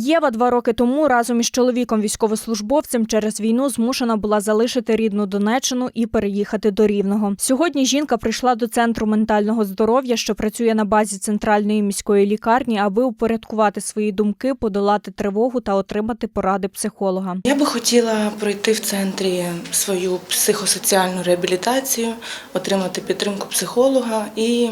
Єва два роки тому разом із чоловіком військовослужбовцем через війну змушена була залишити рідну Донеччину і переїхати до Рівного. Сьогодні жінка прийшла до центру ментального здоров'я, що працює на базі центральної міської лікарні, аби упорядкувати свої думки, подолати тривогу та отримати поради психолога. Я би хотіла пройти в центрі свою психосоціальну реабілітацію, отримати підтримку психолога і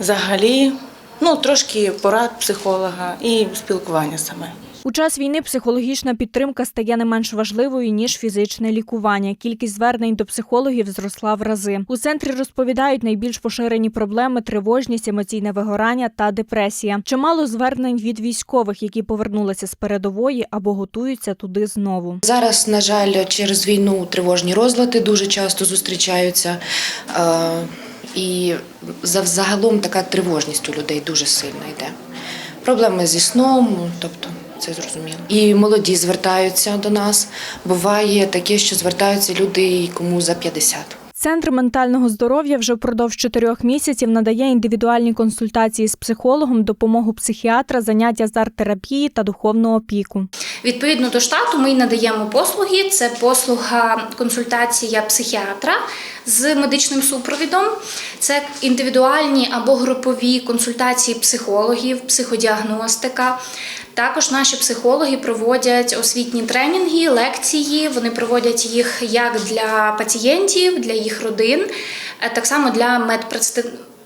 взагалі ну, трошки порад психолога і спілкування саме. У час війни психологічна підтримка стає не менш важливою ніж фізичне лікування. Кількість звернень до психологів зросла в рази. У центрі розповідають найбільш поширені проблеми: тривожність, емоційне вигорання та депресія. Чимало звернень від військових, які повернулися з передової або готуються туди знову. Зараз, на жаль, через війну тривожні розлади дуже часто зустрічаються. І за- загалом така тривожність у людей дуже сильно йде. Проблеми зі сном, тобто це зрозуміло. І молоді звертаються до нас. Буває таке, що звертаються люди, кому за 50. Центр ментального здоров'я вже впродовж чотирьох місяців надає індивідуальні консультації з психологом, допомогу психіатра, заняття з арт-терапії та духовну опіку. Відповідно до штату, ми й надаємо послуги. Це послуга консультація психіатра з медичним супровідом, це індивідуальні або групові консультації психологів, психодіагностика. Також наші психологи проводять освітні тренінги, лекції. Вони проводять їх як для пацієнтів, для їх родин, е, так само для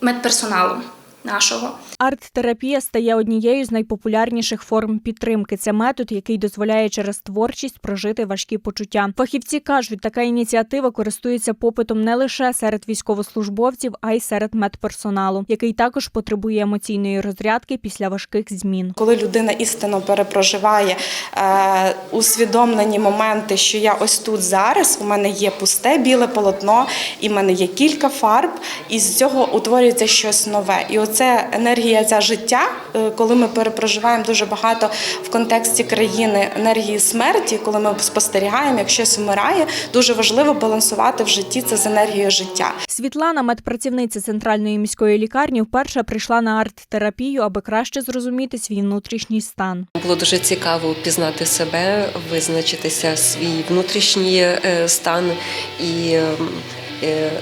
медперсоналу нашого. Арт-терапія стає однією з найпопулярніших форм підтримки. Це метод, який дозволяє через творчість прожити важкі почуття. Фахівці кажуть, така ініціатива користується попитом не лише серед військовослужбовців, а й серед медперсоналу, який також потребує емоційної розрядки після важких змін. Коли людина істинно перепроживає е, усвідомлені моменти, що я ось тут зараз, у мене є пусте біле полотно, і в мене є кілька фарб, і з цього утворюється щось нове. І оце енергія ця життя, е, коли ми перепроживаємо дуже багато в контексті країни енергії смерті, коли ми спостерігаємо, як щось вмирає, дуже важливо балансувати в житті це з енергією життя. Світлана, медпрацівниця центральної міської лікарні, вперше прийшла на арт-терапію, аби краще зрозуміти свій внутрішній стан. Було дуже цікаво пізнати себе, визначитися свій внутрішній е, стан і ем,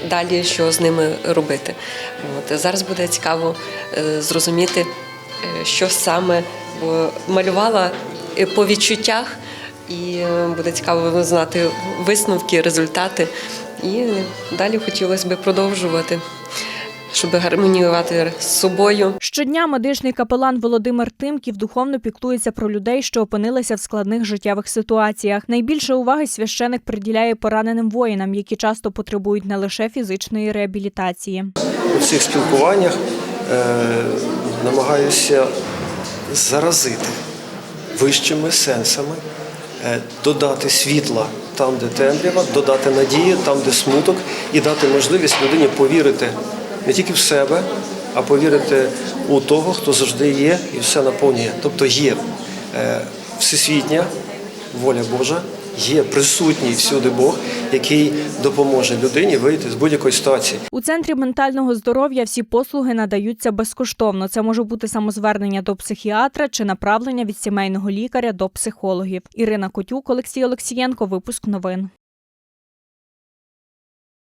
далі що з ними робити. От зараз буде цікаво е, зрозуміти, е, що саме бо малювала е, по відчуттях, і е, буде цікаво знати висновки, результати. І далі хотілося б продовжувати, щоб гармоніювати з собою. Щодня медичний капелан Володимир Тимків духовно піклується про людей, що опинилися в складних життєвих ситуаціях. Найбільше уваги священик приділяє пораненим воїнам, які часто потребують не лише фізичної реабілітації. у цих спілкуваннях е, намагаюся заразити вищими сенсами, е, додати світла там, де темрява, додати надії там, де смуток, і дати можливість людині повірити не тільки в себе, а повірити у того, хто завжди є і все наповнює. Тобто є е, всесвітня воля Божа, є присутній всюди Бог, який допоможе людині вийти з будь-якої ситуації. У центрі ментального здоров'я всі послуги надаються безкоштовно. Це може бути самозвернення до психіатра чи направлення від сімейного лікаря до психологів. Ірина Котюк, Олексій Олексієнко. Випуск новин.